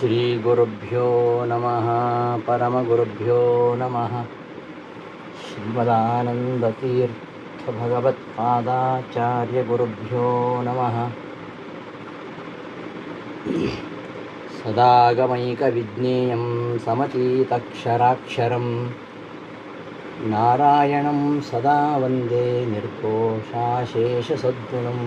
ஸ்ரீகுருப்போ நம பரமகுருப்போ நம ஸ்ரீமதானந்தீர்த்தபகவத்பாதாச்சாரியகுருப்போ நம சதாகமைகவிஜ்ஞேயம் சமதீதக்ஷராட்சரம் நாராயணம் சதா வந்தே நிர்கோஷாசேஷசத்குணம்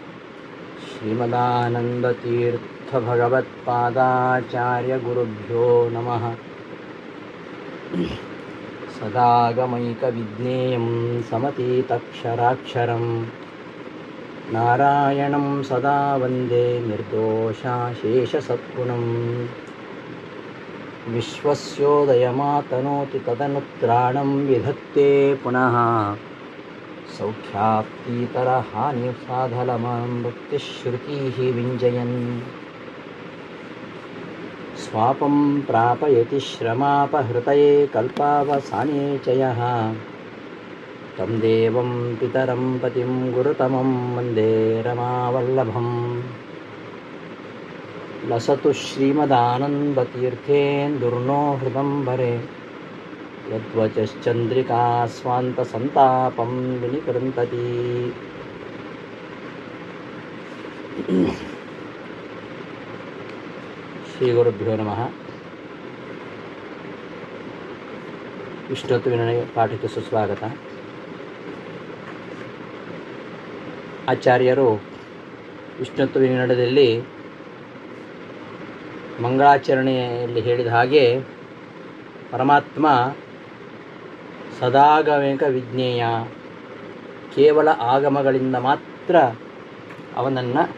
श्रीमदानन्दतीर्थभगवत्पादाचार्यगुरुभ्यो नमः। सदागमैकविज्ञेयं समतीतक्षराक्षरं। नारायणं सदा वन्दे निर्दोषाशेषसत्पुणम् विश्वस्योदयमातनोति तदनुत्राणं विधत्ते पुनः सौख्याप्तीतरहानिसाधलमां भक्तिश्रुतीः विञ्जयन्। स्वापं प्रापयति श्रमापहृतये कल्पावसाने च यः। तं देवं पितरं पतिं गुरुतमं वन्दे रमावल्लभम्। लसतु श्रीमदानन्दतीर्थेन्दुर्नो ಯದ್ವಚಶ್ಚಂದ್ರಿಕಾ ಸ್ವಾಂತ ಸಂತಾಪಂ ವಿನಿಕೃಂತತಿ ಶ್ರೀ ಗುರುಭ್ಯೋ ನಮಃ ಇಷ್ಟೊತ್ತು ಪಾಠಕ್ಕೆ ಸುಸ್ವಾಗತ ಆಚಾರ್ಯರು ವಿಷ್ಣುತ್ವ ವಿನಡದಲ್ಲಿ ಮಂಗಳಾಚರಣೆಯಲ್ಲಿ ಹೇಳಿದ ಹಾಗೆ ಪರಮಾತ್ಮ ಸದಾಗಮೇಕ ವಿಜ್ಞೇಯ. ಕೇವಲ ಆಗಮಗಳಿಂದ ಮಾತ್ರ ಅವನನ್ನು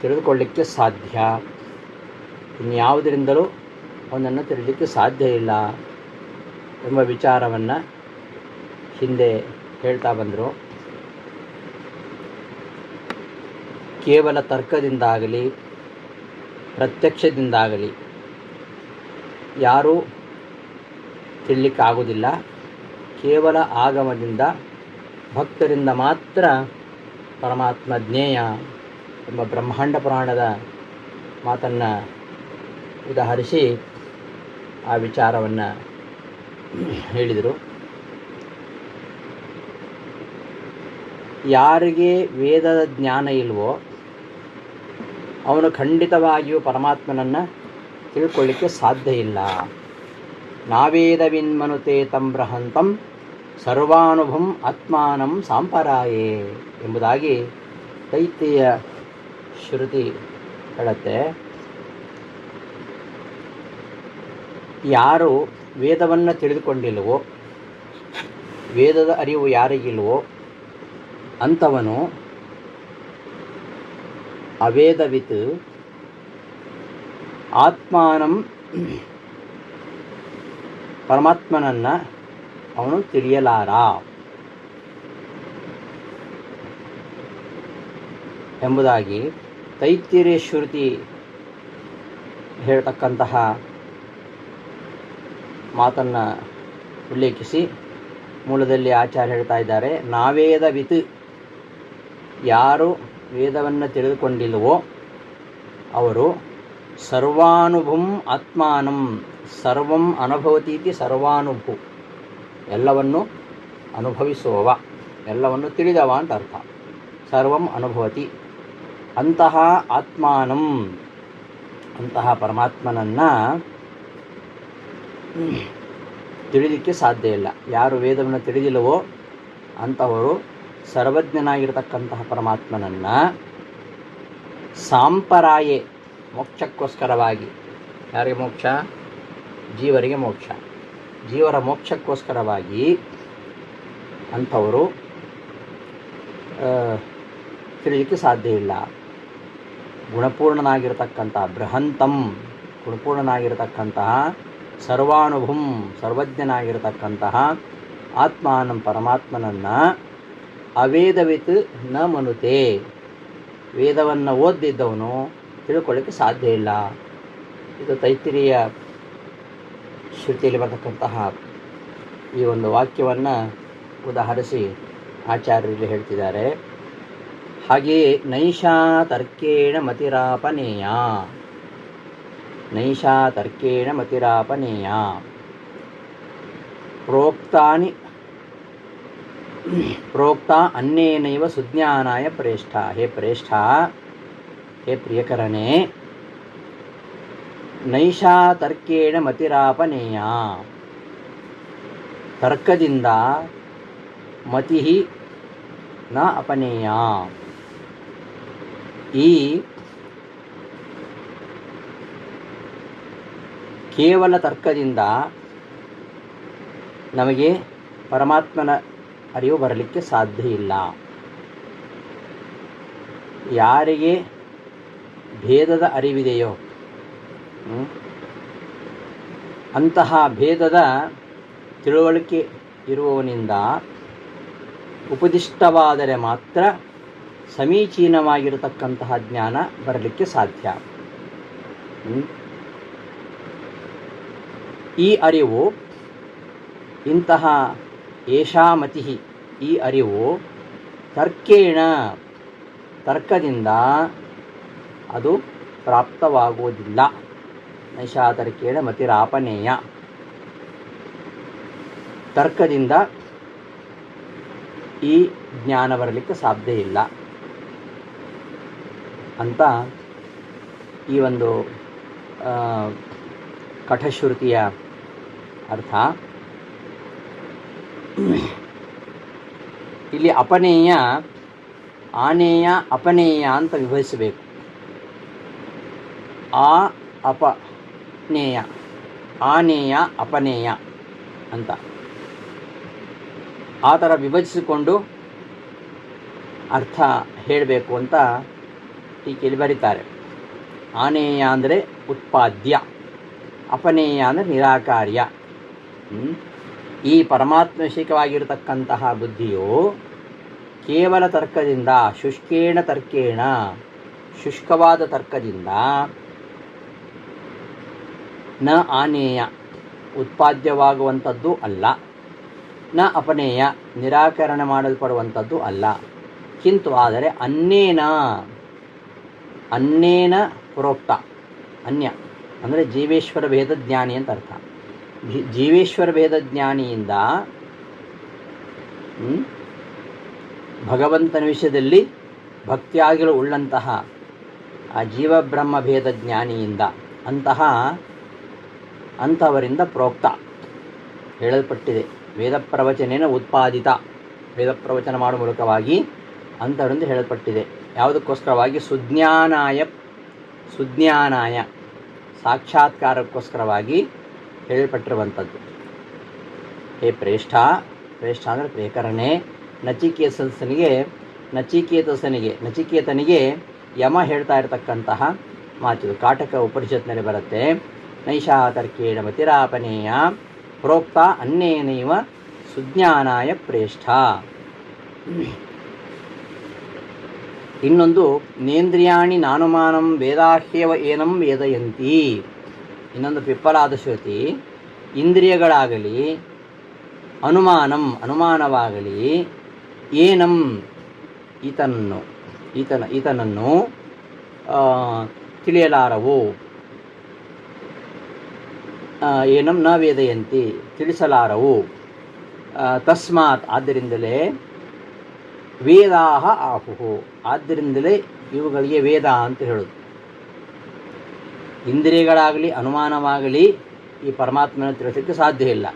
ತಿಳಿದುಕೊಳ್ಳಿಕ್ಕೆ ಸಾಧ್ಯ. ಇನ್ಯಾವುದರಿಂದಲೂ ಅವನನ್ನು ತಿಳಿಲಿಕ್ಕೆ ಸಾಧ್ಯ ಇಲ್ಲ ಎಂಬ ವಿಚಾರವನ್ನು ಹಿಂದೆ ಹೇಳ್ತಾ ಬಂದರು. ಕೇವಲ ತರ್ಕದಿಂದಾಗಲಿ, ಪ್ರತ್ಯಕ್ಷದಿಂದಾಗಲಿ ಯಾರೂ ತಿಳಿಲಿಕ್ಕಾಗೋದಿಲ್ಲ ಕೇವಲ ಆಗಮದಿಂದ ಭಕ್ತರಿಂದ ಮಾತ್ರ ಪರಮಾತ್ಮ ಜ್ಞೇಯ ಎಂಬ ಬ್ರಹ್ಮಾಂಡ ಪುರಾಣದ ಮಾತನ್ನು ಉದಾಹರಿಸಿ ಆ ವಿಚಾರವನ್ನು ಹೇಳಿದರು. ಯಾರಿಗೆ ವೇದದ ಜ್ಞಾನ ಇಲ್ವೋ ಅವನು ಖಂಡಿತವಾಗಿಯೂ ಪರಮಾತ್ಮನನ್ನು ತಿಳ್ಕೊಳ್ಳಿಕ್ಕೆ ಸಾಧ್ಯ ಇಲ್ಲ. ನಾವೇದವಿನ್ಮನುತೆ ತಂ ಸರ್ವಾನುಭಂ ಆತ್ಮಾನಂ ಸಾಂಪರಾಯೇ ಎಂಬುದಾಗಿ ತೈತಿಯ ಶ್ರುತಿ ಹೇಳುತ್ತೆ. ಯಾರು ವೇದವನ್ನು ತಿಳಿದುಕೊಂಡಿಲ್ವೋ ವೇದದ ಅರಿವು ಯಾರಿಗಿಲ್ವೋ ಅಂಥವನು ಅವೇದವಿತ್. ಆತ್ಮಾನಂ ಪರಮಾತ್ಮನನ್ನು ಅವನು ತಿಳಿಯಲಾರ ಎಂಬುದಾಗಿ ತೈತಿರಿ ಶ್ರುತಿ ಹೇಳ್ತಕ್ಕಂತಹ ಮಾತನ್ನು ಉಲ್ಲೇಖಿಸಿ ಮೂಲದಲ್ಲಿ ಆಚಾರ್ಯ ಹೇಳ್ತಾ ಇದ್ದಾರೆ ನಾವೇದ ವಿತ್ ಯಾರು ವೇದವನ್ನು ತಿಳಿದುಕೊಂಡಿಲ್ವೋ ಅವರು ಸರ್ವಾನುಭುಂ ಆತ್ಮಾನಂ, ಸರ್ವಂ ಅನುಭವತೀತಿ ಸರ್ವಾನುಭು. ಎಲ್ಲವನ್ನು ಅನುಭವಿಸುವವ, ಎಲ್ಲವನ್ನು ತಿಳಿದವ ಅಂತ ಅರ್ಥ. ಸರ್ವಂ ಅನುಭವತಿ. ಅಂತಹ ಆತ್ಮಾನಂ, ಅಂತಹ ಪರಮಾತ್ಮನನ್ನು ತಿಳಿಲಿಕ್ಕೆ ಸಾಧ್ಯ ಇಲ್ಲ. ಯಾರು ವೇದವನ್ನು ತಿಳಿದಿಲ್ಲವೋ ಅಂತಹವರು ಸರ್ವಜ್ಞನಾಗಿರ್ತಕ್ಕಂತಹ ಪರಮಾತ್ಮನನ್ನು ಸಾಂಪರಾಯೆ, ಮೋಕ್ಷಕ್ಕೋಸ್ಕರವಾಗಿ. ಯಾರಿಗೆ ಮೋಕ್ಷ? ಜೀವರಿಗೆ ಮೋಕ್ಷ. ಜೀವರ ಮೋಕ್ಷಕ್ಕೋಸ್ಕರವಾಗಿ ಅಂಥವರು ತಿಳಿಯಲಿಕ್ಕೆ ಸಾಧ್ಯ ಇಲ್ಲ. ಗುಣಪೂರ್ಣನಾಗಿರ್ತಕ್ಕಂಥ ಬೃಹಂತಂ, ಗುಣಪೂರ್ಣನಾಗಿರತಕ್ಕಂತಹ ಸರ್ವಾನುಭುಂ, ಸರ್ವಜ್ಞನಾಗಿರತಕ್ಕಂತಹ ಆತ್ಮಾನಂ ಪರಮಾತ್ಮನನ್ನು ಅವೇದವಿತ್ನ ಮನುತೆ. ವೇದವನ್ನು ಓದಿದ್ದವನು ತಿಳ್ಕೊಳ್ಳಿಕ್ಕೆ ಸಾಧ್ಯ ಇಲ್ಲ. ಇದು ತೈತಿರಿಯ ಶ್ರುತಿಯಲ್ಲಿ ಬರತಕ್ಕಂತಹ ಈ ಒಂದು ವಾಕ್ಯವನ್ನು ಉದಾಹರಿಸಿ ಆಚಾರ್ಯರು ಹೇಳ್ತಿದ್ದಾರೆ. ಹಾಗೆಯೇ ನೈಷಾ ತರ್ಕೇಣ ಮತಿರಾಪನೇಯ. ನೈಷಾ ತರ್ಕೇಣ ಮತಿರಾಪನೇಯ. ಪ್ರೋಕ್ತಾನಿ ಪ್ರೋಕ್ತ ಅನ್ನೇನೈವ ಸುಜ್ಞಾನಾಯ ಪ್ರೇಷ್ಠ. ಹೇ ಪ್ರೇಷ್ಠ, ಹೇ ಪ್ರಿಯಕರನೇ ನೈಷಾ ತರ್ಕೇಣ ಮತಿರಾಪನೇಯ. ತರ್ಕದಿಂದ ಮತಿ ನ ಅಪನೇಯ. ಈ ಕೇವಲ ತರ್ಕದಿಂದ ನಮಗೆ ಪರಮಾತ್ಮನ ಅರಿವು ಬರಲಿಕ್ಕೆ ಸಾಧ್ಯ ಇಲ್ಲ. ಯಾರಿಗೆ ಭೇದದ ಅರಿವಿದೆಯೋ ಅಂತಹ ಭೇದದ ತಿಳುವಳಿಕೆ ಇರುವವನಿಂದ ಉಪದಿಷ್ಟವಾದರೆ ಮಾತ್ರ ಸಮೀಚೀನವಾಗಿರತಕ್ಕಂತಹ ಜ್ಞಾನ ಬರಲಿಕ್ಕೆ ಸಾಧ್ಯ. ಈ ಅರಿವು, ಇಂತಹ ಏಷಾಮತಿ ಈ ಅರಿವು ತರ್ಕೇಣ, ತರ್ಕದಿಂದ ಅದು ಪ್ರಾಪ್ತವಾಗುವುದಿಲ್ಲ. ನೈಷಾತರ್ಕೇಣ ಮತಿರಾಪನೇಯ. ತರ್ಕದಿಂದ ಈ ಜ್ಞಾನ ಬರಲಿಕ್ಕೆ ಸಾಧ್ಯ ಇಲ್ಲ. ಅಂತ ಈ ಒಂದು ಕಠಶ್ರುತಿಯ ಅರ್ಥ. ಇಲ್ಲಿ ಅಪನೇಯ, ಆನೇಯ, ಅಪನೇಯ ಅಂತ ವಿಭಜಿಸಬೇಕು. ಆ ಅಪನೇಯ ಆನೇಯ, ಅಪನೇಯ ಅಂತ. ಆ ಥರ ವಿಭಜಿಸಿಕೊಂಡು ಅರ್ಥ ಹೇಳಬೇಕು ಅಂತ ಟೀಕೆಯಲ್ಲಿ ಬರೀತಾರೆ. ಆನೇಯ ಅಂದರೆ ಉತ್ಪಾದ್ಯ, ಅಪನೇಯ ಅಂದರೆ ನಿರಾಕಾರ್ಯ? ಈ ಪರಮಾತ್ಮಶಿಕವಾಗಿರತಕ್ಕಂತಹ ಬುದ್ಧಿಯು ಕೇವಲ ತರ್ಕದಿಂದ, ಶುಷ್ಕೇಣ ತರ್ಕೇಣ, ಶುಷ್ಕವಾದ ತರ್ಕದಿಂದ ನ ಆನೇಯ, ಉತ್ಪಾದ್ಯವಾಗುವಂಥದ್ದು ಅಲ್ಲ. ನ ಅಪನೇಯ, ನಿರಾಕರಣೆ ಮಾಡಲ್ಪಡುವಂಥದ್ದು ಅಲ್ಲ. ಕಿಂತು ಆದರೆ ಅನ್ನೇನ ಅನ್ನೇನ ಪ್ರೋಕ್ತ, ಅನ್ಯ, ಅಂದರೆ ಜೀವೇಶ್ವರ ಭೇದ ಜ್ಞಾನಿ ಅಂತ ಅರ್ಥ. ಜೀವೇಶ್ವರ ಭೇದ ಜ್ಞಾನಿಯಿಂದ ಭಗವಂತನ ವಿಷಯದಲ್ಲಿ ಭಕ್ತಿಯಾಗಿಲು ಉಳ್ಳಂತಹ ಆ ಜೀವಬ್ರಹ್ಮ ಭೇದ ಜ್ಞಾನಿಯಿಂದ ಅಂತಹ ಅಂಥವರಿಂದ ಪ್ರೋಕ್ತ. ಹೇಳಲ್ಪಟ್ಟಿದೆ. ವೇದ ಪ್ರವಚನೇನ ಉತ್ಪಾದಿತ. ವೇದ ಪ್ರವಚನ ಮಾಡುವ ಮೂಲಕವಾಗಿ ಅಂಥವರಿಂದ ಹೇಳಲ್ಪಟ್ಟಿದೆ. ಯಾವುದಕ್ಕೋಸ್ಕರವಾಗಿ? ಸುಜ್ಞಾನಾಯ ಸುಜ್ಞಾನಾಯ. ಸಾಕ್ಷಾತ್ಕಾರಕ್ಕೋಸ್ಕರವಾಗಿ ಹೇಳಲ್ಪಟ್ಟಿರುವಂಥದ್ದು. ಹೇ ಪ್ರೇಷ್ಠ ಪ್ರೇಷ್ಠ ಅಂದರೆ ಪ್ರೇಕರಣೆ. ನಚಿಕೇತಸನಿಗೆ ನಚಿಕೇತಸನಿಗೆ, ನಚಿಕೇತನಿಗೆ ಯಮ ಹೇಳ್ತಾ ಇರತಕ್ಕಂತಹ ಮಾತು ಕಾಟಕ ಉಪನಿಷತ್ನಲ್ಲಿ ಬರುತ್ತೆ. ನೈಷಾ ತರ್ಕೇಣ ಮತಿರಾಪನೇಯ ಪ್ರೋಕ್ತ ಅನ್ನೇನೈವ ಸುಜ್ಞಾನಾಯ ಪ್ರೇಷ್ಠ. ಇನ್ನೊಂದು, ನೇಂದ್ರಿಯಾಣಿ ನಾನುಮಾನಂ ವೇದಾಹ್ಯವ ಏನಂ ವೇದಯಂತಿ. ಇನ್ನೊಂದು ಪಿಪ್ಪಲಾದ ಶ್ರುತಿ, ಇಂದ್ರಿಯಗಳಾಗಲಿ, ಅನುಮಾನಂ ಅನುಮಾನವಾಗಲಿ, ಏನಂ ಈತನನ್ನು, ಈತನ, ಈತನನ್ನು ತಿಳಿಯಲಾರವು. ಏನಂ ನ ವೇದಯಂತಿ ತಿಳಿಸಲಾರವು ತಸ್ಮಾತ್ ಆದ್ದರಿಂದಲೇ ವೇದಾಹ ಆಹುಹು. ಆದ್ದರಿಂದಲೇ ಇವುಗಳಿಗೆ ವೇದ ಅಂತ ಹೇಳೋದು. ಇಂದ್ರಿಯಗಳಾಗಲಿ, ಅನುಮಾನವಾಗಲಿ ಈ ಪರಮಾತ್ಮನ ತಿಳಿಸಲಿಕ್ಕೆ ಸಾಧ್ಯ ಇಲ್ಲ.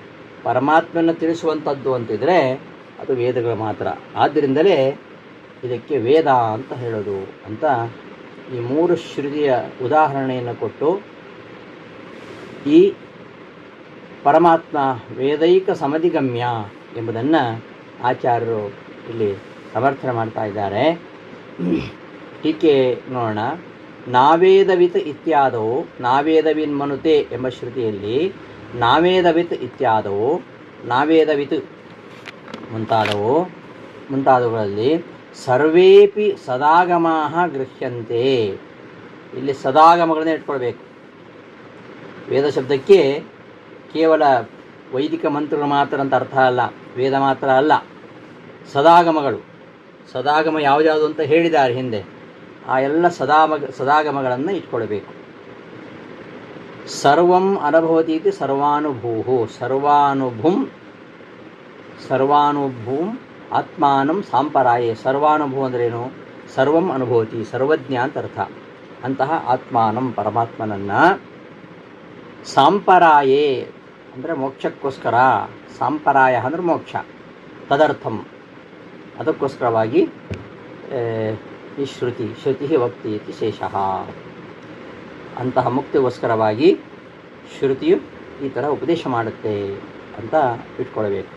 ಪರಮಾತ್ಮನ ತಿಳಿಸುವಂಥದ್ದು ಅಂತಿದ್ರೆ ಅದು ವೇದಗಳು ಮಾತ್ರ. ಆದ್ದರಿಂದಲೇ ಇದಕ್ಕೆ ವೇದ ಅಂತ ಹೇಳೋದು ಅಂತ ಈ ಮೂರು ಶ್ರುತಿಯ ಉದಾಹರಣೆಯನ್ನು ಕೊಟ್ಟು ಈ ಪರಮಾತ್ಮ ವೇದೈಕ ಸಮಧಿಗಮ್ಯ ಎಂಬುದನ್ನು ಆಚಾರ್ಯರು ಇಲ್ಲಿ ಸಮರ್ಥನೆ ಮಾಡ್ತಾ ಇದ್ದಾರೆ. ಟೀಕೆ ನೋಡೋಣ. ನಾವೇದವಿತ್ ಇತ್ಯಾದವು ನಾವೇದವಿನ್ಮನುತೆ ಎಂಬ ಶ್ರುತಿಯಲ್ಲಿ ನಾವೇದವಿತ್ ಇತ್ಯಾದವು ನಾವೇದವಿತ್ ಮುಂತಾದವು, ಮುಂತಾದವುಗಳಲ್ಲಿ ಸರ್ವೇಪಿ ಸದಾಗಮಾಹ ಗೃಹ್ಯಂತೆ. ಇಲ್ಲಿ ಸದಾಗಮಗಳನ್ನ ಇಟ್ಕೊಳ್ಬೇಕು. ವೇದ ಶಬ್ದಕ್ಕೆ ಕೇವಲ ವೈದಿಕ ಮಂತ್ರಗಳು ಮಾತ್ರ ಅಂತ ಅರ್ಥ ಅಲ್ಲ, ವೇದ ಮಾತ್ರ ಅಲ್ಲ. ಸದಾಗಮಗಳು. ಸದಾಗಮ ಯಾವುದ್ಯಾವುದು ಅಂತ ಹೇಳಿದ್ದಾರೆ ಹಿಂದೆ. ಆ ಎಲ್ಲ ಸದಾಮ ಸದಾಗಮಗಳನ್ನು ಇಟ್ಕೊಳ್ಬೇಕು. ಸರ್ವಂ ಅನುಭವತಿ ಸರ್ವಾನುಭೂ ಸರ್ವಾನುಭುಂ, ಸರ್ವಾನುಭೂಂ ಆತ್ಮಾನಂ ಸಾಂಪರಾಯೆ. ಸರ್ವಾನುಭೂ ಅಂದ್ರೇನು? ಸರ್ವಂ ಅನುಭವತಿ, ಸರ್ವಜ್ಞ ಅಂತ ಅರ್ಥ. ಅಂತಹ ಆತ್ಮಾನಂ ಪರಮಾತ್ಮನನ್ನು ಸಾಂಪರಾಯೇ. ಅಂದರೆ ಮೋಕ್ಷಕ್ಕೋಸ್ಕರ, ಸಾಂಪರಾಯ ಅಂದರೆ ಮೋಕ್ಷ, ತದರ್ಥಂ. ಅದಕ್ಕೋಸ್ಕರವಾಗಿ ಈ ಶ್ರುತಿ ಶ್ರುತಿ ವಕ್ತಿ ಇತಿ ಶೇಷ. ಅಂತಹ ಮುಕ್ತಿಗೋಸ್ಕರವಾಗಿ ಶ್ರುತಿಯು ಈ ಥರ ಉಪದೇಶ ಮಾಡುತ್ತೆ ಅಂತ ಇಟ್ಕೊಳ್ಬೇಕು.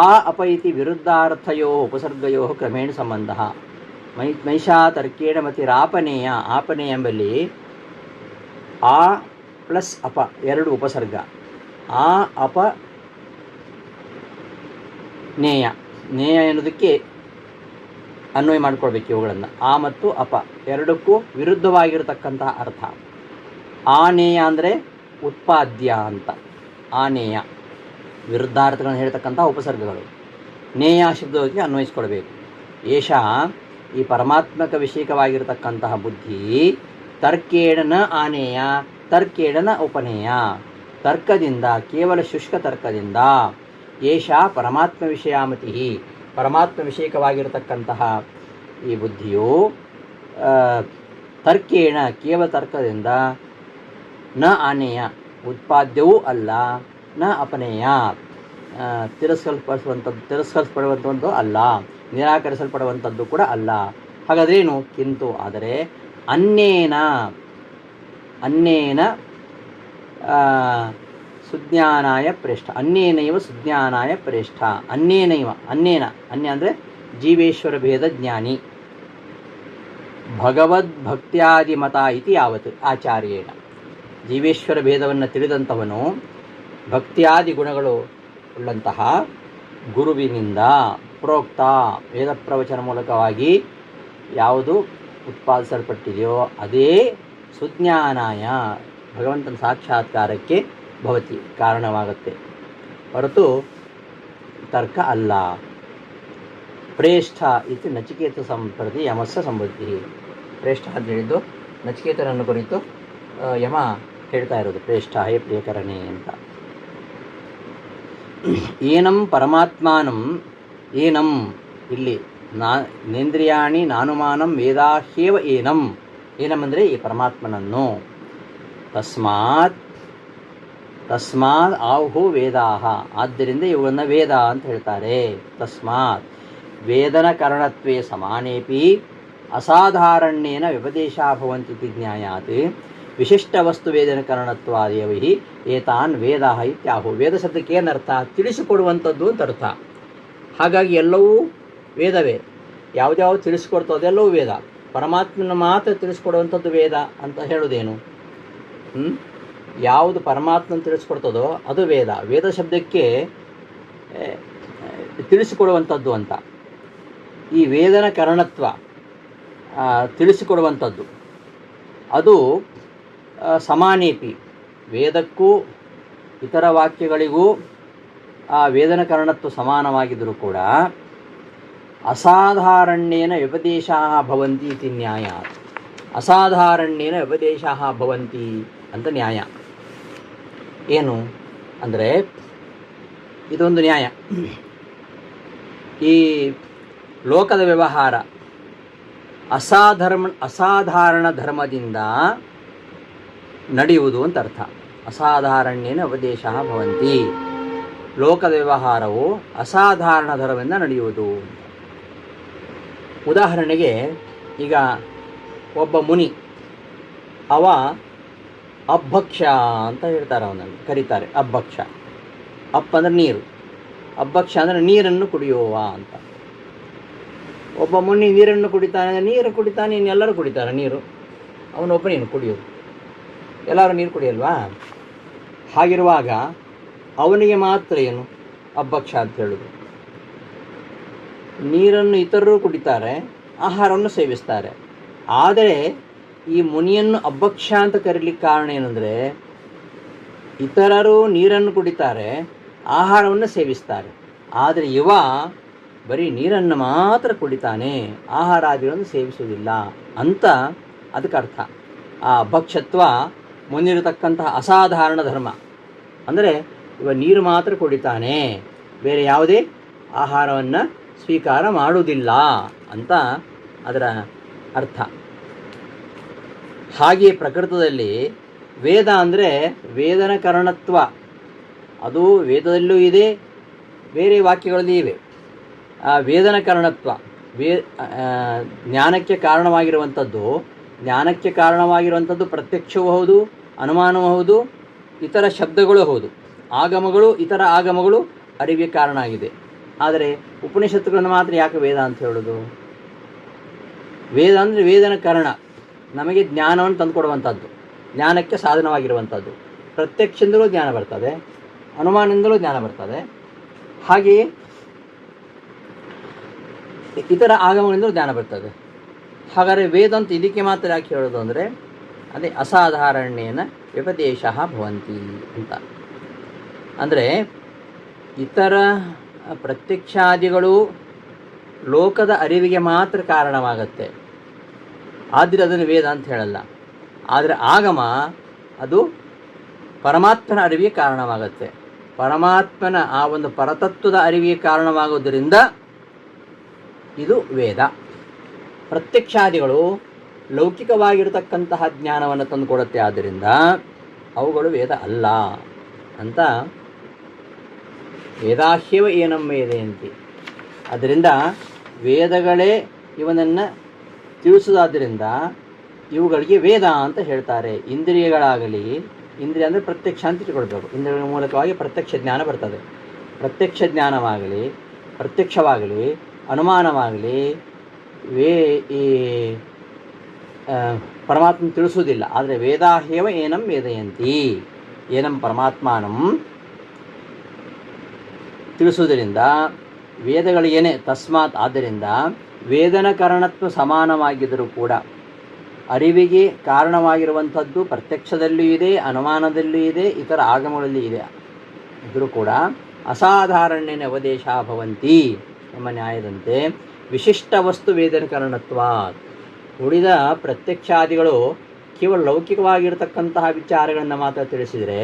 ಆ ಅಪ ಇತಿ ವಿರುದ್ಧಾರ್ಥಯೋ, ಉಪಸರ್ಗಯೋ ಕ್ರಮೇಣ ಸಂಬಂಧ. ಮೈ, ಮೈಷಾ ತರ್ಕೇಣ ಮತಿರಾಪನೇಯ ಆಪನೇಯ ಎಂಬಲ್ಲಿ ಆ ಪ್ಲಸ್ ಅಪ, ಎರಡು ಉಪಸರ್ಗ. ಆ ಅಪ ನೇಯ. ನೇಯ ಎನ್ನುವುದಕ್ಕೆ ಅನ್ವಯ ಮಾಡಿಕೊಳ್ಬೇಕು ಇವುಗಳನ್ನು. ಆ ಮತ್ತು ಅಪ. ಎರಡಕ್ಕೂ ವಿರುದ್ಧವಾಗಿರತಕ್ಕಂತಹ ಅರ್ಥ. ಆನೇಯ ಅಂದರೆ ಉತ್ಪಾದ್ಯ ಅಂತ. ಆನೇಯ ವಿರುದ್ಧಾರ್ಥಗಳನ್ನು ಹೇಳ್ತಕ್ಕಂಥ ಉಪಸರ್ಗಗಳು. ನೇಯ ಶಬ್ದಕ್ಕೆ ಅನ್ವಯಿಸ್ಕೊಳ್ಬೇಕು. ಏಷ, ಈ ಪರಮಾತ್ಮಕ ವಿಷಯಕವಾಗಿರತಕ್ಕಂತಹ ಬುದ್ಧಿ, ತರ್ಕೇಡನ ಆನೇಯ ತರ್ಕೇಡನ ಉಪನೇಯ. ತರ್ಕದಿಂದ, ಕೇವಲ ಶುಷ್ಕ ತರ್ಕದಿಂದ, ಏಷ ಪರಮಾತ್ಮ ವಿಷಯಾಮತಿ ಪರಮಾತ್ಮ ವಿಷಯಕವಾಗಿರತಕ್ಕಂತಹ ಈ ಬುದ್ಧಿಯು ತರ್ಕೇಣ, ಕೇವಲ ತರ್ಕದಿಂದ, ನ ಆನೆಯ, ಉತ್ಪಾದ್ಯವೂ ಅಲ್ಲ, ನ ಅಪನೇಯ ತಿರಸ್ಕರಿಸಲ್ಪಡಿಸುವಂಥದ್ದು ತಿರಸ್ಕರಿಸಲ್ಪಡುವಂಥದ್ದು ಅಲ್ಲ ನಿರಾಕರಿಸಲ್ಪಡುವಂಥದ್ದು ಕೂಡ ಅಲ್ಲ. ಹಾಗಾದ್ರೇನು? ಕಿಂತು ಆದರೆ, ಅನ್ನೇನ ಅನ್ನೇನ ಸುಜ್ಞಾನಾಯ ಪ್ರೇಷ್ಠ ಅನ್ನೇನೈವ ಸುಜ್ಞಾನಾಯ ಪ್ರೇಷ್ಠ ಅನ್ನೇನೈವ, ಅನ್ನೇನ. ಅನ್ಯ ಅಂದರೆ ಜೀವೇಶ್ವರ ಭೇದ ಜ್ಞಾನಿ. ಭಗವದ್ಭಕ್ತಿಯಾದಿಮತ ಇತಿ ಯಾವತ್ ಆಚಾರ್ಯೇಣ. ಜೀವೇಶ್ವರ ಭೇದವನ್ನು ತಿಳಿದಂಥವನು ಭಕ್ತಿಯಾದಿ ಗುಣಗಳು ಉಳ್ಳಂತಹ ಗುರುವಿನಿಂದ ಪ್ರೋಕ್ತ ವೇದ ಪ್ರವಚನ ಮೂಲಕವಾಗಿ ಯಾವುದು ಉತ್ಪಾದಿಸಲ್ಪಟ್ಟಿದೆಯೋ ಅದೇ ಸುಜ್ಞಾನಾಯ ಭಗವಂತನ ಸಾಕ್ಷಾತ್ಕಾರಕ್ಕೆ ಭವತಿ ಕಾರಣವಾಗುತ್ತೆ. ಹೊರತು ತರ್ಕ ಅಲ್ಲ. ಪ್ರೇಷ್ಠ ಇತಿ ನಚಿಕೇತ ಸಂಪ್ರತಿ ಯಮಸ್ಸ ಸಂಬುದ್ಧಿ ಪ್ರೇಷ್ಠ ಅಂತ ಹೇಳಿದ್ದು ನಚಿಕೇತನನ್ನು ಕುರಿತು ಯಮ ಹೇಳ್ತಾ ಇರೋದು ಪ್ರೇಷ್ಠ ಹೇ ಪ್ರಿಯಕರಣೆ ಅಂತ. ಏನಂ ಪರಮಾತ್ಮಾನಂ, ಏನಂ, ಇಲ್ಲಿ ನಾ, ನೇಂದ್ರಿಯಾಣಿ ನಾನುಮಾನಂ ವೇದಾಹ್ಯೇವ ಏನಂ. ಏನಂ ಅಂದರೆ ಈ ಪರಮಾತ್ಮನನ್ನು. ತಸ್ಮಾತ್ ತಸ್ಮಾತ್ ಆಹು ವೇದಾಹ. ಆದ್ದರಿಂದ ಇವುಗಳನ್ನ ವೇದ ಅಂತ ಹೇಳ್ತಾರೆ. ತಸ್ಮಾತ್. ವೇದನ ಕರಣತ್ವೇ ಸಮಾನೇಪಿ ಅಸಾಧಾರಣ್ಯೇನ ವ್ಯಪದೇಶ ಭವಂತಿ ಜ್ಞಾಯಾತ್. ವಿಶಿಷ್ಟ ವಸ್ತು ವೇದನ ಏತಾನ್ ವೇದ ಇತ್ಯಾಹು. ವೇದ ಶಬ್ದಕ್ಕೆ ಏನರ್ಥ ತಿಳಿಸಿಕೊಡುವಂಥದ್ದು ಅಂತ ಅರ್ಥ. ಹಾಗಾಗಿ ಎಲ್ಲವೂ ವೇದವೇ. ಯಾವುದ್ಯಾವುದು ತಿಳಿಸ್ಕೊಡ್ತೋ ಅದೆಲ್ಲವೂ ವೇದ. ಪರಮಾತ್ಮನ ಮಾತ್ರ ತಿಳಿಸ್ಕೊಡುವಂಥದ್ದು ವೇದ ಅಂತ ಹೇಳೋದೇನು? ಯಾವುದು ಪರಮಾತ್ಮನ ತಿಳಿಸ್ಕೊಡ್ತದೋ ಅದು ವೇದ. ವೇದ ಶಬ್ದಕ್ಕೆ ತಿಳಿಸಿಕೊಡುವಂಥದ್ದು ಅಂತ. ಈ ವೇದನ ಕರಣತ್ವ ತಿಳಿಸಿಕೊಡುವಂಥದ್ದು. ಅದು ಸಮಾನೇಪಿ. ವೇದಕ್ಕೂ, ಇತರ ವಾಕ್ಯಗಳಿಗೂ, ಆ, ವೇದನ ಕರಣತ್ವ ಸಮಾನವಾಗಿದ್ದರೂ ಕೂಡ, ಅಸಾಧಾರಣ್ಯೇನ ವ್ಯಪದೇಶ ಭವಂತಿ ಇತಿ ನ್ಯಾಯ ಅಸಾಧಾರಣ್ಯೇನ ವ್ಯಪದೇಶ ಭವಂತಿ. ಅಂತ ನ್ಯಾಯ. ಏನು? ಅಂದರೆ ಇದೊಂದು ನ್ಯಾಯ. ಈ ಲೋಕದ ವ್ಯವಹಾರ ಅಸಾಧರ್ಮ, ಅಸಾಧಾರಣ ಧರ್ಮದಿಂದ ನಡೆಯುವುದು ಅಂತ ಅರ್ಥ. ಅಸಾಧಾರಣ್ಯನ ಉಪದೇಶ ಭವಂತಿ. ಲೋಕದ ವ್ಯವಹಾರವು ಅಸಾಧಾರಣ ಧರ್ಮದಿಂದ ನಡೆಯುವುದು. ಉದಾಹರಣೆಗೆ ಈಗ ಒಬ್ಬ ಮುನಿ, ಅವ ಅಭಕ್ಷ ಅಂತ ಹೇಳ್ತಾರೆ ಅವನನ್ನು, ಕರೀತಾರೆ ಅಭಕ್ಷ ಅಪ್ಪ ಅಂದರೆ ನೀರು. ಅಭಕ್ಷ ಅಂದರೆ ನೀರನ್ನು ಕುಡಿಯುವ ಅಂತ. ಒಬ್ಬ ಮುನ್ನಿ ನೀರನ್ನು ಕುಡಿತಾನೆ ನೀರು ಕುಡಿತಾನೆ, ಇನ್ನೆಲ್ಲರೂ ಕುಡಿತಾರೆ ನೀರು. ಅವನೊಬ್ಬನೇನು ಕುಡಿಯೋದು. ಎಲ್ಲರೂ ನೀರು ಕುಡಿಯಲ್ವಾ? ಹಾಗಿರುವಾಗ ಅವನಿಗೆ ಮಾತ್ರ ಏನು? ಅಭಕ್ಷ ಅಂತ ಹೇಳೋದು. ನೀರನ್ನು ಇತರರು ಕುಡಿತಾರೆ, ಆಹಾರವನ್ನು ಸೇವಿಸ್ತಾರೆ. ಆದರೆ ಈ ಮುನಿಯನ್ನು ಅಭಕ್ಷ ಅಂತ ಕರೀಲಿಕ್ಕೆ ಕಾರಣ ಏನಂದರೆ, ಇತರರು ನೀರನ್ನು ಕುಡಿತಾರೆ, ಆಹಾರವನ್ನು ಸೇವಿಸ್ತಾರೆ. ಆದರೆ ಇವ ಬರೀ ನೀರನ್ನು ಮಾತ್ರ ಕುಡಿತಾನೆ ಆಹಾರಾದಿಗಳನ್ನು ಸೇವಿಸುವುದಿಲ್ಲ ಅಂತ ಅದಕ್ಕೆ ಅರ್ಥ. ಆ ಭಕ್ಷತ್ವ ಮುಂದಿರತಕ್ಕಂತಹ ಅಸಾಧಾರಣ ಧರ್ಮ. ಅಂದರೆ ಇವ ನೀರು ಮಾತ್ರ ಕುಡಿತಾನೆ, ಬೇರೆ ಯಾವುದೇ ಆಹಾರವನ್ನು ಸ್ವೀಕಾರ ಮಾಡುವುದಿಲ್ಲ ಅಂತ ಅದರ ಅರ್ಥ. ಹಾಗೆಯೇ ಪ್ರಕೃತದಲ್ಲಿ ವೇದ ಅಂದರೆ ವೇದನ ಕರಣತ್ವ. ಅದು ವೇದದಲ್ಲೂ ಇದೆ, ಬೇರೆ ವಾಕ್ಯಗಳಲ್ಲಿ ಇವೆ. ಆ ವೇದನ ಕರಣತ್ವ, ವೇ ಜ್ಞಾನಕ್ಕೆ ಕಾರಣವಾಗಿರುವಂಥದ್ದು ಜ್ಞಾನಕ್ಕೆ ಕಾರಣವಾಗಿರುವಂಥದ್ದು ಪ್ರತ್ಯಕ್ಷವೂ ಹೌದು, ಅನುಮಾನವೂ ಹೌದು, ಇತರ ಶಬ್ದಗಳು ಹೌದು. ಆಗಮಗಳು, ಇತರ ಆಗಮಗಳು ಅರಿವಿಗೆ ಕಾರಣ ಆಗಿದೆ. ಆದರೆ ಉಪನಿಷತ್ತುಗಳನ್ನು ಮಾತ್ರ ಯಾಕೆ ವೇದ ಅಂತ ಹೇಳೋದು? ವೇದ ಅಂದರೆ ವೇದನ ಕಾರಣ. ನಮಗೆ ಜ್ಞಾನವನ್ನು ತಂದುಕೊಡುವಂಥದ್ದು. ಜ್ಞಾನಕ್ಕೆ ಸಾಧನವಾಗಿರುವಂಥದ್ದು. ಪ್ರತ್ಯಕ್ಷದಿಂದಲೂ ಜ್ಞಾನ ಬರ್ತದೆ, ಅನುಮಾನದಿಂದಲೂ ಜ್ಞಾನ ಬರ್ತದೆ. ಹಾಗೆಯೇ ಇತರ ಆಗಮನದಿಂದಲೂ ಜ್ಞಾನ ಬರ್ತದೆ. ಹಾಗಾದರೆ ವೇದ ಅಂತ ಇದಕ್ಕೆ ಮಾತ್ರ ಯಾಕೆ ಹೇಳೋದು ಅಂದರೆ ಅದೇ ಅಸಾಧಾರಣೇನ ವಿಪದೇಶ ಭವಂತಿ ಅಂತ. ಅಂದರೆ ಇತರ ಪ್ರತ್ಯಕ್ಷಾದಿಗಳು ಲೋಕದ ಅರಿವಿಗೆ ಮಾತ್ರ ಕಾರಣವಾಗತ್ತೆ. ಆದರೆ ಅದನ್ನು ವೇದ ಅಂತ ಹೇಳಲ್ಲ. ಆದರೆ ಆಗಮ ಅದು ಪರಮಾತ್ಮನ ಅರಿವಿಗೆ ಕಾರಣವಾಗುತ್ತೆ. ಪರಮಾತ್ಮನ ಆ ಒಂದು ಪರತತ್ವದ ಅರಿವಿಗೆ ಕಾರಣವಾಗುವುದರಿಂದ ಇದು ವೇದ. ಪ್ರತ್ಯಕ್ಷಾದಿಗಳು ಲೌಕಿಕವಾಗಿರತಕ್ಕಂತಹ ಜ್ಞಾನವನ್ನು ತಂದುಕೊಡುತ್ತೆ. ಆದ್ದರಿಂದ ಅವುಗಳು ವೇದ ಅಲ್ಲ ಅಂತ ವೇದಾಹ್ಯವ ಏನಂ ಅಂತ ಅದರಿಂದ ವೇದಗಳೇ ಇವನನ್ನು ತಿಳಿಸುವುದಾದ್ದರಿಂದ ಇವುಗಳಿಗೆ ವೇದ ಅಂತ ಹೇಳ್ತಾರೆ. ಇಂದ್ರಿಯಗಳಾಗಲಿ, ಇಂದ್ರಿಯ ಅಂದರೆ ಪ್ರತ್ಯಕ್ಷ ಅಂತ ಇಟ್ಕೊಳ್ಬೇಕು ಇಂದ್ರಿಯಗಳ ಮೂಲಕವಾಗಿ ಪ್ರತ್ಯಕ್ಷ ಜ್ಞಾನ ಬರ್ತದೆ. ಪ್ರತ್ಯಕ್ಷ ಜ್ಞಾನವಾಗಲಿ, ಪ್ರತ್ಯಕ್ಷವಾಗಲಿ, ಅನುಮಾನವಾಗಲಿ, ವೇ ಈ ಪರಮಾತ್ಮ ತಿಳಿಸುವುದಿಲ್ಲ. ಆದರೆ ವೇದಾಹೇವ ಏನಂ ವೇದಯಂತಿ. ಏನಂ ಪರಮಾತ್ಮಾನಂ ತಿಳಿಸುವುದರಿಂದ ವೇದಗಳಿಗೇನೆ ತಸ್ಮಾತ್ ಆದ್ದರಿಂದ ವೇದನ ಕಾರಣತ್ವ ಸಮಾನವಾಗಿದ್ದರೂ ಕೂಡ ಅರಿವಿಗೆ ಕಾರಣವಾಗಿರುವಂಥದ್ದು ಪ್ರತ್ಯಕ್ಷದಲ್ಲೂ ಇದೆ ಅನುಮಾನದಲ್ಲೂ ಇದೆ, ಇತರ ಆಗಮಗಳಲ್ಲಿ ಇದೆ. ಇದ್ರೂ ಕೂಡ ಅಸಾಧಾರಣ್ಯನ ಅವದೇಶ ಭವಂತಿ ಎಂಬ ನ್ಯಾಯದಂತೆ ವಿಶಿಷ್ಟ ವಸ್ತು ವೇದನ ಕಾರಣತ್ವ ಉಳಿದ ಪ್ರತ್ಯಕ್ಷಾದಿಗಳು ಕೇವಲ ಲೌಕಿಕವಾಗಿರ್ತಕ್ಕಂತಹ ವಿಚಾರಗಳನ್ನು ಮಾತ್ರ ತಿಳಿಸಿದರೆ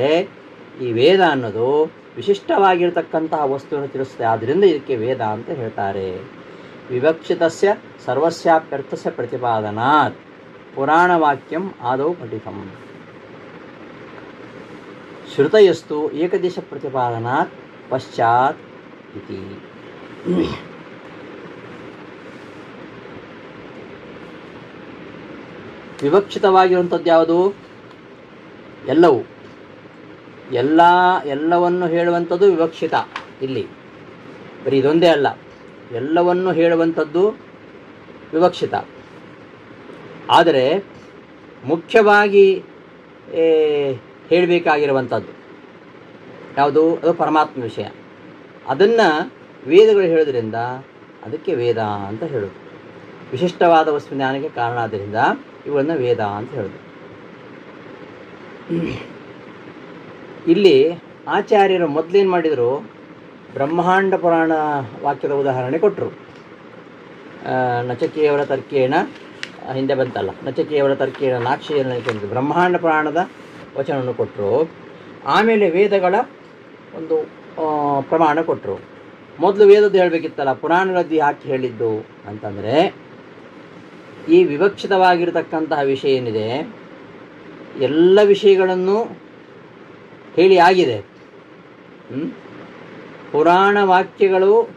ಈ ವೇದ ಅನ್ನೋದು ವಿಶಿಷ್ಟವಾಗಿರತಕ್ಕಂತಹ ವಸ್ತುವನ್ನು ತಿಳಿಸುತ್ತೆ. ಆದ್ದರಿಂದ ಇದಕ್ಕೆ ವೇದ ಅಂತ ಹೇಳ್ತಾರೆ. ವಿವಕ್ಷಿತಸ್ಯ ಸರ್ವಸ್ಯಾಪ್ಯರ್ಥಸ್ಯ ಪ್ರತಿಪಾದನಾತ್ ಪುರಾಣವಾಕ್ಯಂ ಆದೌ ಪಠಿತಂ ಶ್ರುತಯಸ್ತು ಏಕದೇಶ ಪ್ರತಿಪಾದನಾತ್ ಪಶ್ಚಾತ್ ಇತಿ ವಿವಕ್ಷಿತವಾಗಿರುವಂಥದ್ದು ಯಾವುದು? ಎಲ್ಲವೂ. ಎಲ್ಲ, ಎಲ್ಲವನ್ನು ಹೇಳುವಂಥದ್ದು ವಿವಕ್ಷಿತ ಇಲ್ಲಿ. ಬರೀ ಇದೊಂದೇ ಅಲ್ಲ. ಎಲ್ಲವನ್ನು ಹೇಳುವಂಥದ್ದು ವಿವಕ್ಷಿತ. ಆದರೆ ಮುಖ್ಯವಾಗಿ ಹೇಳಬೇಕಾಗಿರುವಂಥದ್ದು. ಯಾವುದು? ಅದು ಪರಮಾತ್ಮ ವಿಷಯ. ಅದನ್ನು ವೇದಗಳು ಹೇಳೋದ್ರಿಂದ ಅದಕ್ಕೆ ವೇದ ಅಂತ ಹೇಳೋದು. ವಿಶಿಷ್ಟವಾದ ವಸ್ತು ಜ್ಞಾನಕ್ಕೆ ಕಾರಣ ಆದ್ದರಿಂದ ಇವುಗಳನ್ನು ವೇದ ಅಂತ ಹೇಳೋದು. ಇಲ್ಲಿ ಆಚಾರ್ಯರು ಮೊದಲೇನು ಮಾಡಿದರು? ಬ್ರಹ್ಮಾಂಡ ಪುರಾಣ ವಾಕ್ಯದ ಉದಾಹರಣೆ ಕೊಟ್ಟರು ನಚಕಿಯವರ ತರ್ಕೇಣ ಹಿಂದೆ ಬಂತಲ್ಲ. ನಚಕಿಯವರ ತರ್ಕೇಣ ನಾಕ್ಷಿಯನ್ನು ಬ್ರಹ್ಮಾಂಡ ಪುರಾಣದ ವಚನವನ್ನು ಕೊಟ್ಟರು ಆಮೇಲೆ ವೇದಗಳ ಒಂದು ಪ್ರಮಾಣ ಕೊಟ್ಟರು ಮೊದಲು ವೇದದ್ದು ಹೇಳಬೇಕಿತ್ತಲ್ಲ ಪುರಾಣಗಳದ್ದು ಯಾಕೆ ಹೇಳಿದ್ದು ಅಂತಂದರೆ, ಈ ವಿವಕ್ಷಿತವಾಗಿರತಕ್ಕಂತಹ ವಿಷಯ ಏನಿದೆ, ಎಲ್ಲ ವಿಷಯಗಳನ್ನು ಹೇಳಿ ಆಗಿದೆ? ಪುರಾಣ ವಾಕ್ಯಗಳು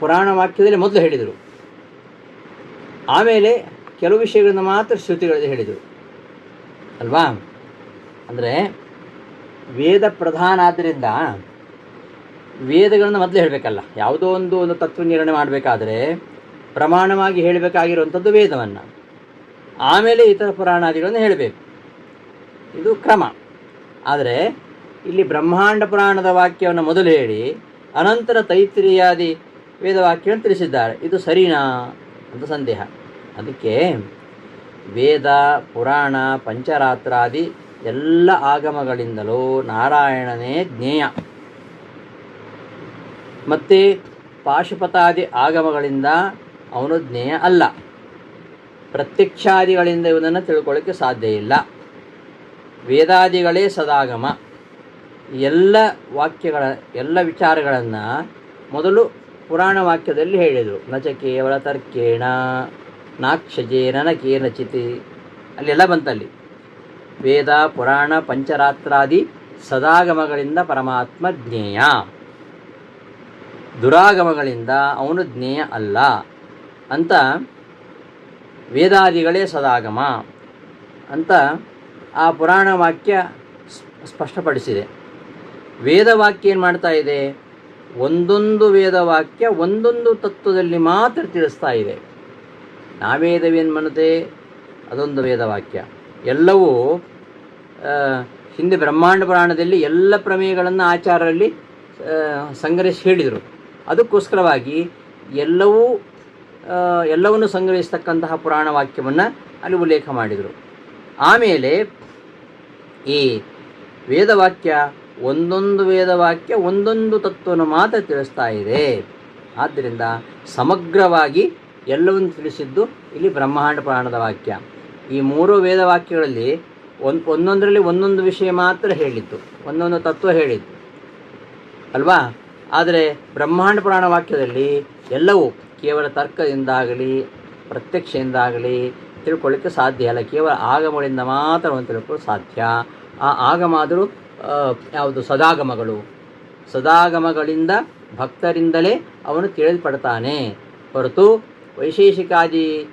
ಪುರಾಣ ವಾಕ್ಯದಲ್ಲಿ ಮೊದಲು ಹೇಳಿದರು. ಆಮೇಲೆ ಕೆಲವು ವಿಷಯಗಳನ್ನು ಮಾತ್ರ ಶ್ರುತಿಗಳಲ್ಲಿ ಹೇಳಿದರು. ಅಲ್ವಾ? ಅಂದರೆ ವೇದ ಪ್ರಧಾನ ಆದ್ದರಿಂದ ವೇದಗಳನ್ನು ಮೊದಲು ಹೇಳಬೇಕಲ್ಲ. ಯಾವುದೋ ಒಂದು ಒಂದು ತತ್ವ ನಿರ್ಣಯ ಮಾಡಬೇಕಾದ್ರೆ ಪ್ರಮಾಣವಾಗಿ ಹೇಳಬೇಕಾಗಿರುವಂಥದ್ದು ವೇದವನ್ನು. ಆಮೇಲೆ ಇತರ ಪುರಾಣಾದಿಗಳನ್ನು ಹೇಳಬೇಕು. ಇದು ಕ್ರಮ. ಆದರೆ ಇಲ್ಲಿ ಬ್ರಹ್ಮಾಂಡ ಪುರಾಣದ ವಾಕ್ಯವನ್ನು ಮೊದಲು ಹೇಳಿ, ಅನಂತರ ತೈತ್ರಿಯಾದಿ ವೇದವಾಕ್ಯವನ್ನು ತಿಳಿಸಿದ್ದಾರೆ. ಇದು ಸರಿನಾ ಅಂತ ಸಂದೇಹ. ಅದಕ್ಕೆ ವೇದ, ಪುರಾಣ, ಪಂಚರಾತ್ರಾದಿ ಎಲ್ಲ ಆಗಮಗಳಿಂದಲೂ ನಾರಾಯಣನೇ ಜ್ಞೇಯ. ಮತ್ತು ಪಾಶುಪತಾದಿ ಆಗಮಗಳಿಂದ ಅವನು ಜ್ಞೇಯ ಅಲ್ಲ. ಪ್ರತ್ಯಕ್ಷಾದಿಗಳಿಂದ ಇವನನ್ನು ತಿಳ್ಕೊಳ್ಳೋಕ್ಕೆ ಸಾಧ್ಯ ಇಲ್ಲ. ವೇದಾದಿಗಳೇ ಸದಾಗಮ. ಎಲ್ಲ ವಾಕ್ಯಗಳ, ಎಲ್ಲ ವಿಚಾರಗಳನ್ನು ಮೊದಲು ಪುರಾಣ ವಾಕ್ಯದಲ್ಲಿ ಹೇಳಿದರು. ನಚ ಕೇವಲ ತರ್ಕೇಣ, ನಾಕ್ಷಜೇ ನನಕೇನಚಿತಿ ಅಲ್ಲೆಲ್ಲ ಬಂತಲ್ಲಿ. ವೇದ, ಪುರಾಣ, ಪಂಚರಾತ್ರಾದಿ ಸದಾಗಮಗಳಿಂದ ಪರಮಾತ್ಮ ಜ್ಞೇಯ. ದುರಾಗಮಗಳಿಂದ ಅವನು ಜ್ಞೇಯ ಅಲ್ಲ. ಅಂತ ವೇದಾದಿಗಳೇ ಸದಾಗಮ. ಅಂತ ಆ ಪುರಾಣ ವಾಕ್ಯ ಸ್ಪಷ್ಟಪಡಿಸಿದೆ. ವೇದವಾಕ್ಯ ಏನು ಮಾಡ್ತಾ ಇದೆ? ಒಂದೊಂದು ವೇದವಾಕ್ಯ ಒಂದೊಂದು ತತ್ವದಲ್ಲಿ ಮಾತ್ರ ತಿಳಿಸ್ತಾ ಇದೆ. ನಾವೇದವೇನ್ಮನತೆ ಅದೊಂದು ವೇದವಾಕ್ಯ. ಎಲ್ಲವೂ ಹಿಂದೆ ಬ್ರಹ್ಮಾಂಡ ಪುರಾಣದಲ್ಲಿ ಎಲ್ಲ ಪ್ರಮೇಯಗಳನ್ನು ಆಚಾರರಲ್ಲಿ ಸಂಗ್ರಹಿಸಿ ಹೇಳಿದರು. ಅದಕ್ಕೋಸ್ಕರವಾಗಿ ಎಲ್ಲವೂ ಎಲ್ಲವನ್ನು ಸಂಗ್ರಹಿಸ್ತಕ್ಕಂತಹ ಪುರಾಣ ವಾಕ್ಯವನ್ನು ಅಲ್ಲಿ ಉಲ್ಲೇಖ ಮಾಡಿದರು. ಆಮೇಲೆ ಈ ವೇದವಾಕ್ಯ ಒಂದೊಂದು ವೇದವಾಕ್ಯ ಒಂದೊಂದು ತತ್ವವನ್ನು ಮಾತ್ರ ತಿಳಿಸ್ತಾ ಇದೆ. ಆದ್ದರಿಂದ ಸಮಗ್ರವಾಗಿ ಎಲ್ಲವನ್ನು ತಿಳಿಸಿದ್ದು ಇಲ್ಲಿ ಬ್ರಹ್ಮಾಂಡ ಪುರಾಣದ ವಾಕ್ಯ. ಈ ಮೂರು ವೇದವಾಕ್ಯಗಳಲ್ಲಿ ಒಂದು ಒಂದೊಂದರಲ್ಲಿ ಒಂದೊಂದು ವಿಷಯ ಮಾತ್ರ ಹೇಳಿತ್ತು ಒಂದೊಂದು ತತ್ವ ಹೇಳಿತ್ತು ಅಲ್ವಾ? ಆದರೆ ಬ್ರಹ್ಮಾಂಡ ಪುರಾಣ ವಾಕ್ಯದಲ್ಲಿ ಎಲ್ಲವೂ ಕೇವಲ ತರ್ಕದಿಂದಾಗಲಿ ಪ್ರತ್ಯಕ್ಷದಿಂದಾಗಲಿ ತಿಳ್ಕೊಳ್ಳಿಕ್ಕೆ ಸಾಧ್ಯ ಅಲ್ಲ ಕೇವಲ ಆಗಮಗಳಿಂದ ಮಾತ್ರ ಒಂದು ತಿಳ್ಕೊಳ್ಳೋಕೆ ಸಾಧ್ಯ. ಆ ಆಗಮ ಆದರೂ ಆ, ಯಾವುದು ಸದಾಗಮಗಳು. ಸದಾಗಮಗಳಿಂದ ಭಕ್ತರಿಂದಲೇ ಅವನು ತಿಳಿಲ್ಪಡ್ತಾನೆ ಹೊರತು ವೈಶೇಷಿಕಾದಿ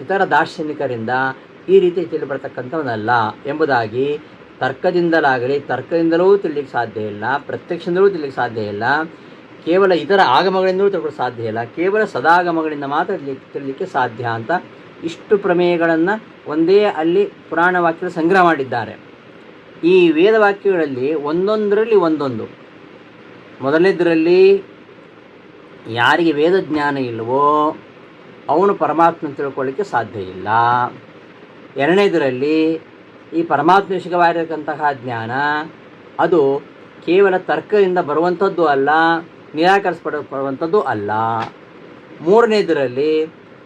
ಇತರ ದಾರ್ಶನಿಕರಿಂದ ಈ ರೀತಿ ತಿಳಿಪಡ್ತಕ್ಕಂಥವನಲ್ಲ ಎಂಬುದಾಗಿ ತರ್ಕದಿಂದಲಾಗಲಿ, ತರ್ಕದಿಂದಲೂ ತಿಳಿಲಿಕ್ಕೆ ಸಾಧ್ಯ ಇಲ್ಲ, ಪ್ರತ್ಯಕ್ಷದಿಂದಲೂ ತಿಳಿಲಿಕ್ಕೆ ಸಾಧ್ಯ ಇಲ್ಲ, ಕೇವಲ ಇತರ ಆಗಮಗಳಿಂದಲೂ ತಿಳ್ಕೊಳ್ಳೋಕೆ ಸಾಧ್ಯ ಇಲ್ಲ, ಕೇವಲ ಸದಾಗಮಗಳಿಂದ ಮಾತ್ರ ತಿಳಿ- ತಿಳಿಲಿಕ್ಕೆ ಸಾಧ್ಯ ಅಂತ ಇಷ್ಟು ಪ್ರಮೇಯಗಳನ್ನು ಒಂದೇ ಅಲ್ಲಿ ಪುರಾಣ ವಾಕ್ಯದ ಸಂಗ್ರಹ ಮಾಡಿದ್ದಾರೆ. ಈ ವೇದವಾಕ್ಯಗಳಲ್ಲಿ ಒಂದೊಂದರಲ್ಲಿ ಒಂದೊಂದು. ಮೊದಲನೇದರಲ್ಲಿ ಯಾರಿಗೆ ವೇದ ಜ್ಞಾನ ಇಲ್ಲವೋ ಅವನು ಪರಮಾತ್ಮ ತಿಳ್ಕೊಳ್ಳಿಕ್ಕೆ ಸಾಧ್ಯ ಇಲ್ಲ. ಎರಡನೇದರಲ್ಲಿ ಈ ಪರಮಾತ್ಮ ವಿಷಯವಾಗಿರತಕ್ಕಂತಹ ಜ್ಞಾನ, ಅದು ಕೇವಲ ತರ್ಕದಿಂದ ಬರುವಂಥದ್ದು ಅಲ್ಲ ನಿರಾಕರಿಸಪಡ ಪಡುವಂಥದ್ದು ಅಲ್ಲ. ಮೂರನೇದರಲ್ಲಿ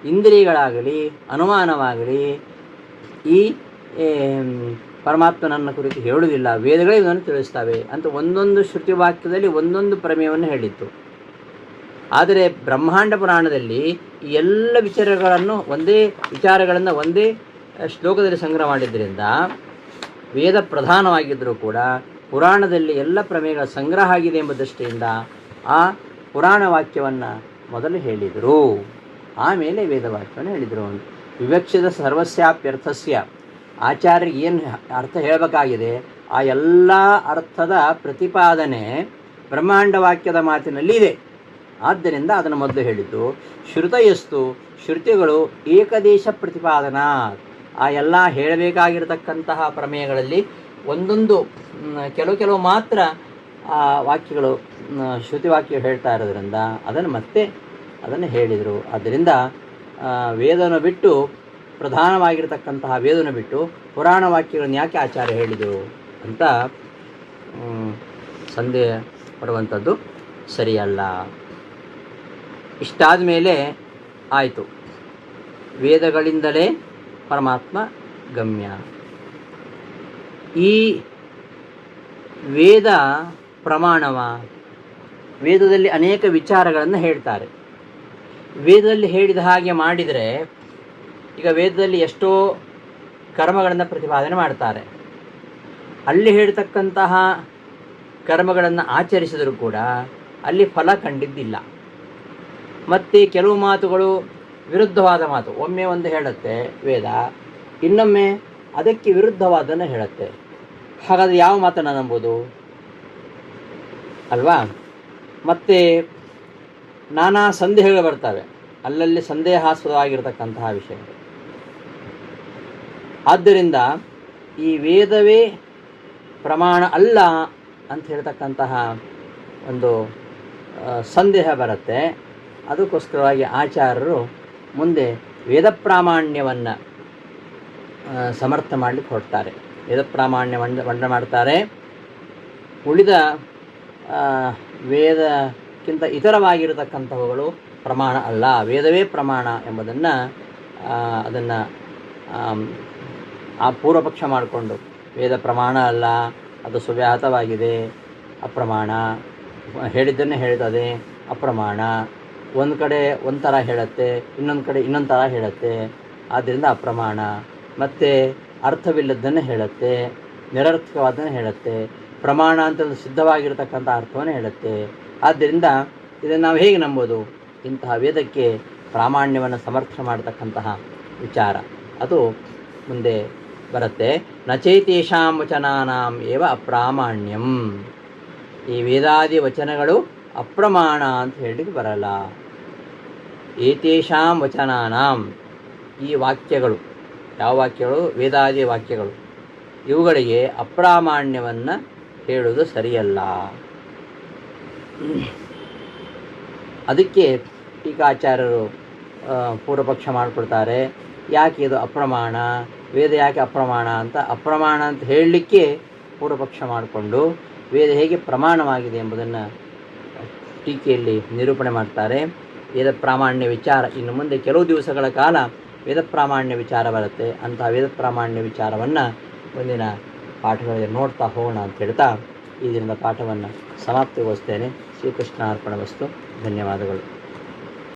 ಇಂದ್ರಿಯಗಳಾಗಲಿ, ಅನುಮಾನವಾಗಲಿ, ಈ ಪರಮಾತ್ಮನನ್ನ ಕುರಿತು ಹೇಳುವುದಿಲ್ಲ, ವೇದಗಳೇ ಇದನ್ನು ತಿಳಿಸ್ತವೆ ಅಂತ ಒಂದೊಂದು ಶ್ರುತಿ ವಾಕ್ಯದಲ್ಲಿ ಒಂದೊಂದು ಪ್ರಮೇಯವನ್ನು ಹೇಳಿತ್ತು. ಆದರೆ ಬ್ರಹ್ಮಾಂಡ ಪುರಾಣದಲ್ಲಿ ಎಲ್ಲ ವಿಚಾರಗಳನ್ನು ಒಂದೇ ವಿಚಾರಗಳನ್ನು ಒಂದೇ ಶ್ಲೋಕದಲ್ಲಿ ಸಂಗ್ರಹ ಮಾಡಿದ್ದರಿಂದ ವೇದ ಪ್ರಧಾನವಾಗಿದ್ದರೂ ಕೂಡ ಪುರಾಣದಲ್ಲಿ ಎಲ್ಲ ಪ್ರಮೇಯಗಳ ಸಂಗ್ರಹ ಆಗಿದೆ ಎಂಬ ದೃಷ್ಟಿಯಿಂದ ಆ ಪುರಾಣ ವಾಕ್ಯವನ್ನು ಮೊದಲು ಹೇಳಿದರು. ಆಮೇಲೆ ವೇದವಾಕ್ಯವನ್ನು ಹೇಳಿದರು. ವಿವಕ್ಷಿತ ಸರ್ವಸ್ಯಾಪ್ಯರ್ಥಸ್ಯ. ಆಚಾರ್ಯರಿಗೆ ಏನು ಅರ್ಥ ಹೇಳಬೇಕಾಗಿದೆ? ಆ ಎಲ್ಲ ಅರ್ಥದ ಪ್ರತಿಪಾದನೆ ಬ್ರಹ್ಮಾಂಡ ವಾಕ್ಯದ ಮಾತಿನಲ್ಲಿ ಇದೆ. ಆದ್ದರಿಂದ ಅದನ್ನು ಮೊದಲು ಹೇಳಿದ್ದು, ಶ್ರುತಯಸ್ತು, ಶ್ರುತಿಗಳು ಏಕದೇಶ ಪ್ರತಿಪಾದನಾ. ಆ ಎಲ್ಲ ಹೇಳಬೇಕಾಗಿರತಕ್ಕಂತಹ ಪ್ರಮೇಯಗಳಲ್ಲಿ ಒಂದೊಂದು ಕೆಲವು ಕೆಲವು ಮಾತ್ರ ಆ ವಾಕ್ಯಗಳು ಶ್ರುತಿ ವಾಕ್ಯ ಹೇಳ್ತಾ ಇರೋದ್ರಿಂದ ಅದನ್ನು ಮತ್ತೆ ಅದನ್ನು ಹೇಳಿದರು. ಆದ್ದರಿಂದ ವೇದನ ಬಿಟ್ಟು ಪ್ರಧಾನವಾಗಿರತಕ್ಕಂತಹ ವೇದನ ಬಿಟ್ಟು ಪುರಾಣ ವಾಕ್ಯಗಳನ್ನು ಯಾಕೆ ಆಚಾರ್ಯ ಹೇಳಿದರು ಅಂತ ಸಂದೇಹ ಪಡುವಂಥದ್ದು ಸರಿಯಲ್ಲ. ಇಷ್ಟಾದ ಮೇಲೆ ಆಯಿತು. ವೇದಗಳಿಂದಲೇ ಪರಮಾತ್ಮ ಗಮ್ಯ. ಈ ವೇದ ಪ್ರಮಾಣವ ವೇದದಲ್ಲಿ ಅನೇಕ ವಿಚಾರಗಳನ್ನು ಹೇಳ್ತಾರೆ. ವೇದದಲ್ಲಿ ಹೇಳಿದ ಹಾಗೆ ಮಾಡಿದರೆ ಈಗ ವೇದದಲ್ಲಿ ಎಷ್ಟೋ ಕರ್ಮಗಳನ್ನು ಪ್ರತಿಪಾದನೆ ಮಾಡ್ತಾರೆ. ಅಲ್ಲಿ ಹೇಳ್ತಕ್ಕಂತಹ ಕರ್ಮಗಳನ್ನು ಆಚರಿಸಿದರೂ ಕೂಡ ಅಲ್ಲಿ ಫಲ ಕಂಡಿದ್ದಿಲ್ಲ. ಮತ್ತು ಕೆಲವು ಮಾತುಗಳು ವಿರುದ್ಧವಾದ ಮಾತು. ಒಮ್ಮೆ ಒಂದು ಹೇಳುತ್ತೆ ವೇದ, ಇನ್ನೊಮ್ಮೆ ಅದಕ್ಕೆ ವಿರುದ್ಧವಾದನ್ನು ಹೇಳುತ್ತೆ. ಹಾಗಾದರೆ ಯಾವ ಮಾತನ್ನು ನಂಬೋದು? ಅಲ್ವಾ? ಮತ್ತು ನಾನಾ ಸಂದೇಹಗಳು ಬರ್ತವೆ. ಅಲ್ಲಲ್ಲಿ ಸಂದೇಹಾಸ್ಪದವಾಗಿರತಕ್ಕಂತಹ ವಿಷಯಗಳು. ಆದ್ದರಿಂದ ಈ ವೇದವೇ ಪ್ರಮಾಣ ಅಲ್ಲ ಅಂತ ಹೇಳ್ತಕ್ಕಂತಹ ಒಂದು ಸಂದೇಹ ಬರುತ್ತೆ. ಅದಕ್ಕೋಸ್ಕರವಾಗಿ ಆಚಾರ್ಯರು ಮುಂದೆ ವೇದ ಪ್ರಾಮಾಣ್ಯವನ್ನು ಸಮರ್ಥ ಮಾಡಲಿಕ್ಕೆ ಹೊರಡ್ತಾರೆ. ವೇದ ಪ್ರಾಮಾಣ್ಯ ಮಂಡ ಮಂಡ ಮಾಡ್ತಾರೆ. ಉಳಿದ ವೇದಕ್ಕಿಂತ ಇತರವಾಗಿರತಕ್ಕಂಥವುಗಳು ಪ್ರಮಾಣ ಅಲ್ಲ. ವೇದವೇ ಪ್ರಮಾಣ ಎಂಬುದನ್ನು ಅದನ್ನು ಆ ಪೂರ್ವಪಕ್ಷ ಮಾಡಿಕೊಂಡು, ವೇದ ಪ್ರಮಾಣ ಅಲ್ಲ, ಅದು ಸುವ್ಯಾಹತವಾಗಿದೆ ಅಪ್ರಮಾಣ. ಹೇಳಿದ್ದನ್ನೇ ಹೇಳ್ತದೆ, ಅಪ್ರಮಾಣ. ಒಂದು ಕಡೆ ಒಂದು ಥರ ಹೇಳುತ್ತೆ, ಇನ್ನೊಂದು ಕಡೆ ಇನ್ನೊಂದು ಥರ ಹೇಳುತ್ತೆ. ಆದ್ದರಿಂದ ಅಪ್ರಮಾಣ. ಮತ್ತು ಅರ್ಥವಿಲ್ಲದ್ದನ್ನು ಹೇಳುತ್ತೆ ನಿರರ್ಥಕವಾದನ್ನು ಹೇಳುತ್ತೆ, ಪ್ರಮಾಣ ಅಂತ ಸಿದ್ಧವಾಗಿರ್ತಕ್ಕಂಥ ಅರ್ಥವನ್ನು ಹೇಳುತ್ತೆ. ಆದ್ದರಿಂದ ಇದನ್ನು ನಾವು ಹೇಗೆ ನಂಬೋದು? ಇಂತಹ ವೇದಕ್ಕೆ ಪ್ರಾಮಾಣ್ಯವನ್ನು ಸಮರ್ಥನೆ ಮಾಡತಕ್ಕಂತಹ ವಿಚಾರ. ಅದು ಮುಂದೆ ಬರುತ್ತೆ. ನಚೈತೇಷಾಂ ವಚನಾನಾಂ ಏವ ಅಪ್ರಾಮಾಣ್ಯಂ. ಈ ವೇದಾದಿ ವಚನಗಳು ಅಪ್ರಮಾಣ ಅಂತ ಹೇಳಲಿಕ್ಕೆ ಬರಲ್ಲ. ಏತೇಷಾಂ ವಚನಾನಾಂ. ಈ ವಾಕ್ಯಗಳು, ಯಾವ ವಾಕ್ಯಗಳು? ವೇದಾದಿ ವಾಕ್ಯಗಳು. ಇವುಗಳಿಗೆ ಅಪ್ರಾಮಾಣ್ಯವನ್ನು ಹೇಳುವುದು ಸರಿಯಲ್ಲ. ಅದಕ್ಕೆ ಟೀಕಾಚಾರ್ಯರು ಪೂರ್ವಪಕ್ಷ ಮಾಡಿಕೊಡ್ತಾರೆ. ಯಾಕೆ ಇದು ಅಪ್ರಮಾಣ? ವೇದ ಯಾಕೆ ಅಪ್ರಮಾಣ ಅಂತ? ಅಪ್ರಮಾಣ ಅಂತ ಹೇಳಲಿಕ್ಕೆ ಪೂರ್ವಪಕ್ಷ ಮಾಡಿಕೊಂಡು ವೇದ ಹೇಗೆ ಪ್ರಮಾಣವಾಗಿದೆ ಎಂಬುದನ್ನು ಟೀಕೆಯಲ್ಲಿ ನಿರೂಪಣೆ ಮಾಡ್ತಾರೆ. ವೇದ ಪ್ರಾಮಾಣ್ಯ ವಿಚಾರ ಇನ್ನು ಮುಂದೆ ಕೆಲವು ದಿವಸಗಳ ಕಾಲ ವೇದ ಪ್ರಾಮಾಣ್ಯ ವಿಚಾರ ಬರುತ್ತೆ. ಅಂತಹ ವೇದ ಪ್ರಾಮಾಣ್ಯ ವಿಚಾರವನ್ನು ಮುಂದಿನ ಪಾಠಗಳಲ್ಲಿ ನೋಡ್ತಾ ಹೋಗೋಣ ಅಂತ ಹೇಳ್ತಾ ಈ ದಿನದ ಪಾಠವನ್ನು ಸಮಾಪ್ತಿಗೊಳಿಸ್ತೇನೆ. ಶ್ರೀಕೃಷ್ಣ ಅರ್ಪಣ ವಸ್ತು. ಧನ್ಯವಾದಗಳು.